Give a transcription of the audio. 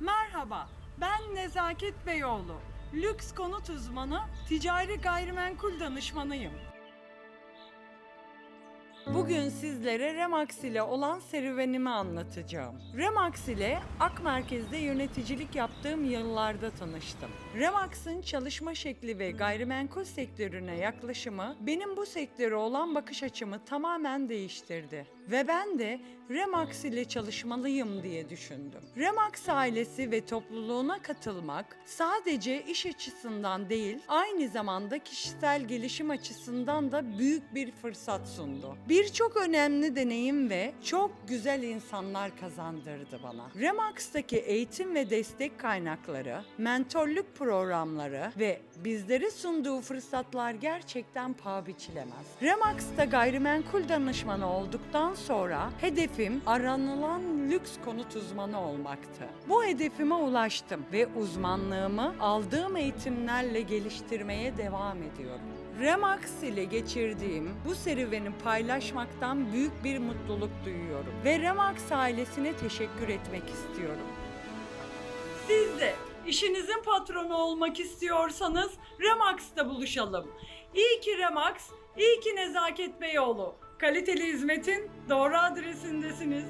Merhaba, ben Nezaket Beyoğlu. Lüks konut uzmanı, ticari gayrimenkul danışmanıyım. Bugün sizlere Remax ile olan serüvenimi anlatacağım. Remax ile Ak Merkez'de yöneticilik yaptığım yıllarda tanıştım. Remax'ın çalışma şekli ve gayrimenkul sektörüne yaklaşımı benim bu sektöre olan bakış açımı tamamen değiştirdi. Ve ben de Remax ile çalışmalıyım diye düşündüm. Remax ailesi ve topluluğuna katılmak sadece iş açısından değil, aynı zamanda kişisel gelişim açısından da büyük bir fırsat sundu. Birçok önemli deneyim ve çok güzel insanlar kazandırdı bana. Remax'taki eğitim ve destek kaynakları, mentorluk programları ve bizlere sunduğu fırsatlar gerçekten paha biçilemez. Remax'ta gayrimenkul danışmanı olduktan sonra hedefim aranılan lüks konut uzmanı olmaktı. Bu hedefime ulaştım ve uzmanlığımı aldığım eğitimlerle geliştirmeye devam ediyorum. Remax ile geçirdiğim bu serüveni paylaşmaktan büyük bir mutluluk duyuyorum ve Remax ailesine teşekkür etmek istiyorum. Siz de işinizin patronu olmak istiyorsanız Remax'ta buluşalım. İyi ki Remax, iyi ki Nezaket Beyoğlu. Kaliteli hizmetin doğru adresindesiniz.